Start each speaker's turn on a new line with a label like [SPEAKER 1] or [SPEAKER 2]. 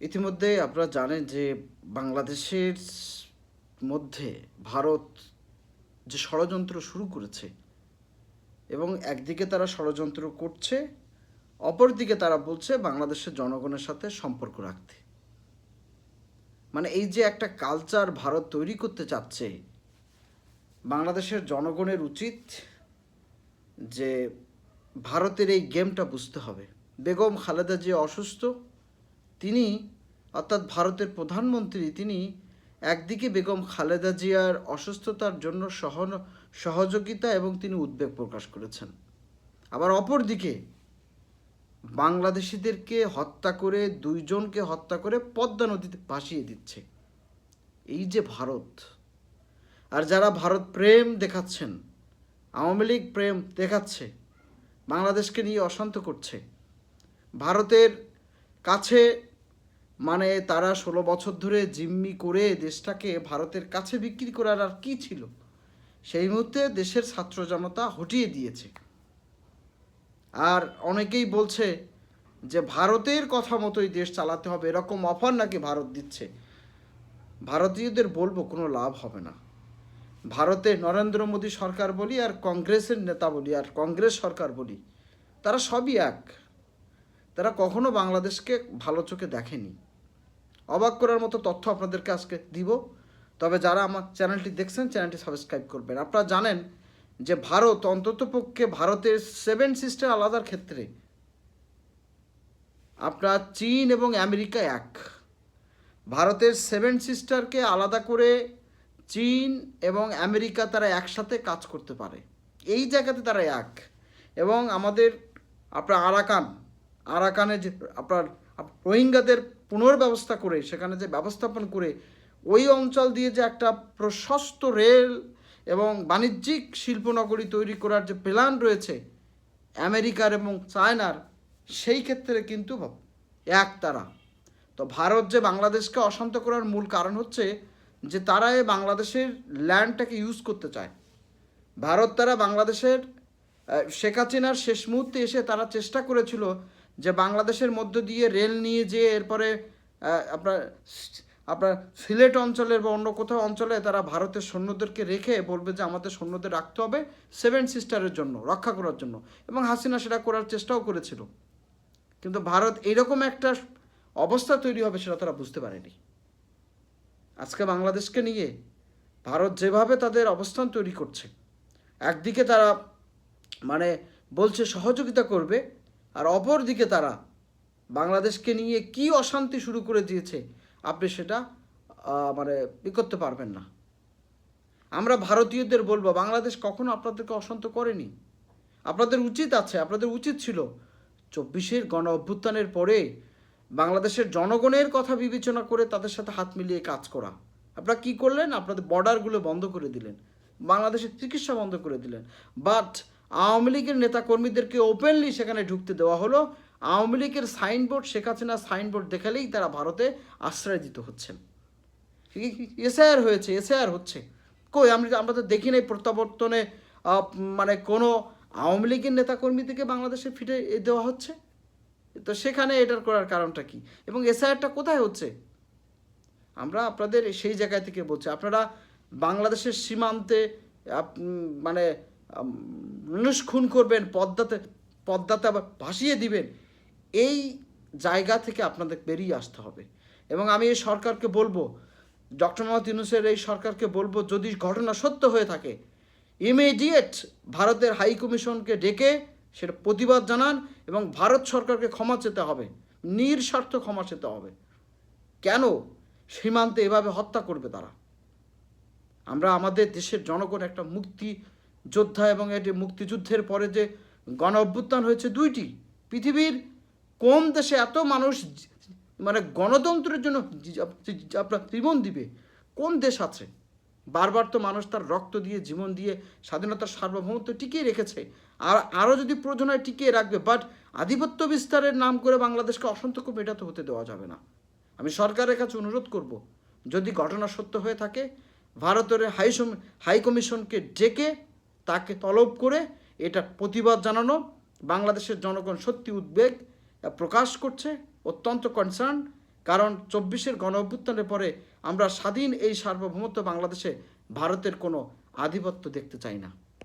[SPEAKER 1] ইতিমধ্যে আপনারা জানেন যে বাংলাদেশের মধ্যে ভারত যে ষড়যন্ত্র শুরু করেছে এবং একদিকে তারা ষড়যন্ত্র করছে, অপরদিকে তারা বলছে বাংলাদেশের জনগণের সাথে সম্পর্ক রাখতে। মানে এই যে একটা কালচার ভারত তৈরি করতে চাচ্ছে, বাংলাদেশের জনগণের উচিত যে ভারতের এই গেমটা বুঝতে হবে। বেগম খালেদা যে অসুস্থ তিনি, অর্থাৎ ভারতের প্রধানমন্ত্রী, তিনি একদিকে বেগম খালেদা জিয়ার অসুস্থতার জন্য সহন, সহযোগিতা এবং তিনি উদ্বেগ প্রকাশ করেছেন। আবার অপরদিকে, বাংলাদেশিদেরকে হত্যা করে, দুইজনকে হত্যা করে পদ্মা নদীতে ভাসিয়ে দিচ্ছে। এই যে ভারত, আর যারা ভারত প্রেম দেখাচ্ছেন, আওয়ামী লীগ প্রেম দেখাচ্ছে, বাংলাদেশকে নিয়ে অশান্ত করছে, ভারতের কাছে মানে তারা ষোলো বছর ধরে জিম্মি করে দেশটাকে ভারতের কাছে বিক্রি করার আর কি ছিল? সেই মুহূর্তে দেশের ছাত্র জনতা হটিয়ে দিয়েছে। আর অনেকেই বলছে যে, ভারতের কথা মতোই দেশ চালাতে হবে, এরকম অফার নাকি ভারত দিচ্ছে? ভারতীয়দের বলব, কোনো লাভ হবে না। ভারতে নরেন্দ্র মোদী সরকার বলি আর কংগ্রেসের নেতা বলি, আর কংগ্রেস সরকার বলি, তারা সবই এক। তারা কখনো বাংলাদেশকে ভালো চোখে দেখেনি। অবাক করার মতো তথ্য আপনাদেরকে আজকে দিব। তবে যারা আমার চ্যানেলটি দেখছেন, চ্যানেলটি সাবস্ক্রাইব করবেন। আপনারা জানেন যে ভারত অন্ততপক্ষে ভারতের সেভেন সিস্টার আলাদার ক্ষেত্রে আপনার চীন এবং আমেরিকা এক। ভারতের সেভেন সিস্টারকে আলাদা করে চীন এবং আমেরিকা তারা একসাথে কাজ করতে পারে। এই জায়গাতে তারা এক এবং আমাদের আপনার আরাকান আরাকানে যে আপনার রোহিঙ্গাদের পুনর্ব্যবস্থা করে, সেখানে যে ব্যবস্থাপন করে, ওই অঞ্চল দিয়ে যে একটা প্রশস্ত রেল এবং বাণিজ্যিক শিল্পনগরী তৈরি করার যে প্ল্যান রয়েছে, আমেরিকার এবং চায়নার, সেই ক্ষেত্রে কিন্তু এক তারা। তো ভারত যে বাংলাদেশকে অশান্ত করার মূল কারণ হচ্ছে যে তারা এই বাংলাদেশের ল্যান্ডটাকে ইউজ করতে চায়। ভারত তারা বাংলাদেশের শেখ হাসিনার শেষ মুহূর্তে এসে তারা চেষ্টা করেছিল যে বাংলাদেশের মধ্য দিয়ে রেল নিয়ে যেয়ে এরপরে আপনার আপনার সিলেট অঞ্চলের বা অন্য কোথাও অঞ্চলে তারা ভারতের সৈন্যদেরকে রেখে বলবে যে আমাদের সৈন্যদের রাখতে হবে সেভেন সিস্টারের জন্য, রক্ষা করার জন্য। এবং হাসিনা সেটা করার চেষ্টাও করেছিল। কিন্তু ভারত এরকম একটা অবস্থা তৈরি হবে সেটা তারা বুঝতে পারেনি। আজকে বাংলাদেশকে নিয়ে ভারত যেভাবে তাদের অবস্থান তৈরি করছে, একদিকে তারা মানে বলছে সহযোগিতা করবে আর অপর দিকে তারা বাংলাদেশকে নিয়ে কি অশান্তি শুরু করে দিয়েছে, আপনি সেটা মানে ই করতে পারবেন না। আমরা ভারতীয়দের বলব, বাংলাদেশ কখনো আপনাদেরকে অশান্ত করেনি। আপনাদের উচিত আছে, আপনাদের উচিত ছিল চব্বিশের গণ অভ্যুত্থানের পরে বাংলাদেশের জনগণের কথা বিবেচনা করে তাদের সাথে হাত মিলিয়ে কাজ করা। আপনারা কি করলেন? আপনাদের বর্ডারগুলো বন্ধ করে দিলেন। বাংলাদেশের চিকিৎসা বন্ধ করে দিলেন। বাট আওয়ামী লীগের নেতাকর্মীদেরকে ওপেনলি সেখানে ঢুকতে দেওয়া হলো। আওয়ামী লীগের সাইনবোর্ড শেখ হাসিনা সাইনবোর্ড দেখালেই তারা ভারতে আশ্রয় দিতে হচ্ছেন এসআইআর হয়েছে এসআইআর হচ্ছে। কই আমরা আমরা তো দেখি নাই প্রত্যাবর্তনে মানে কোনো আওয়ামী লীগের নেতাকর্মীদেরকে বাংলাদেশে ফিরে দেওয়া হচ্ছে? তো সেখানে এটার করার কারণটা কি? এবং এসআইআরটা কোথায় হচ্ছে? আমরা আপনাদের সেই জায়গা থেকে বলছি। আপনারা বাংলাদেশের সীমান্তে মানে আম, মানুষ খুন করবেন, পদ্মাতে পদ্মাতে আবার ভাসিয়ে দিবেন। এই জায়গা থেকে আপনাদের বেরিয়ে আসতে হবে। এবং আমি এই সরকারকে বলব, ডক্টর মোহাম্মদ ইউনুসের এই সরকারকে বলব, যদি ঘটনা সত্য হয়ে থাকে ইমিডিয়েট ভারতের হাই কমিশনকে ডেকে সেটা প্রতিবাদ জানান এবং ভারত সরকারকে ক্ষমা চেতে হবে। নিঃস্বার্থ ক্ষমা চেতে হবে। কেন? সীমান্তে এভাবে হত্যা করবে তারা। আমরা আমাদের দেশের জনগণ একটা মুক্তি যোদ্ধা এবং এটি মুক্তিযুদ্ধের পরে যে গণ অভ্যুত্থান হয়েছে দুইটি, পৃথিবীর কোন দেশে এত মানুষ মানে গণতন্ত্রের জন্য আপনার জীবন দিবে? কোন দেশ আছে? বারবার তো মানুষ তার রক্ত দিয়ে, জীবন দিয়ে স্বাধীনতার সার্বভৌমত্ব টিকিয়ে রেখেছে। আর আরও যদি প্রয়োজন হয় টিকিয়ে রাখবে, বাট আধিপত্য বিস্তারের নাম করে বাংলাদেশকে অসন্তোষ মেটাতে হতে দেওয়া যাবে না। আমি সরকারের কাছে অনুরোধ করব, যদি ঘটনা সত্য হয়ে থাকে, ভারতের হাই হাই কমিশনকে ডেকে তাকে তলব করে এটা প্রতিবাদ জানানো বাংলাদেশের জনগণ সত্যি উদ্বেগ প্রকাশ করছে, অত্যন্ত কনসার্ন কারণ চব্বিশের গণ অভ্যুত্থানের পরে আমরা স্বাধীন এই সার্বভৌমত্ব বাংলাদেশে ভারতের কোনো আধিপত্য দেখতে চাই না।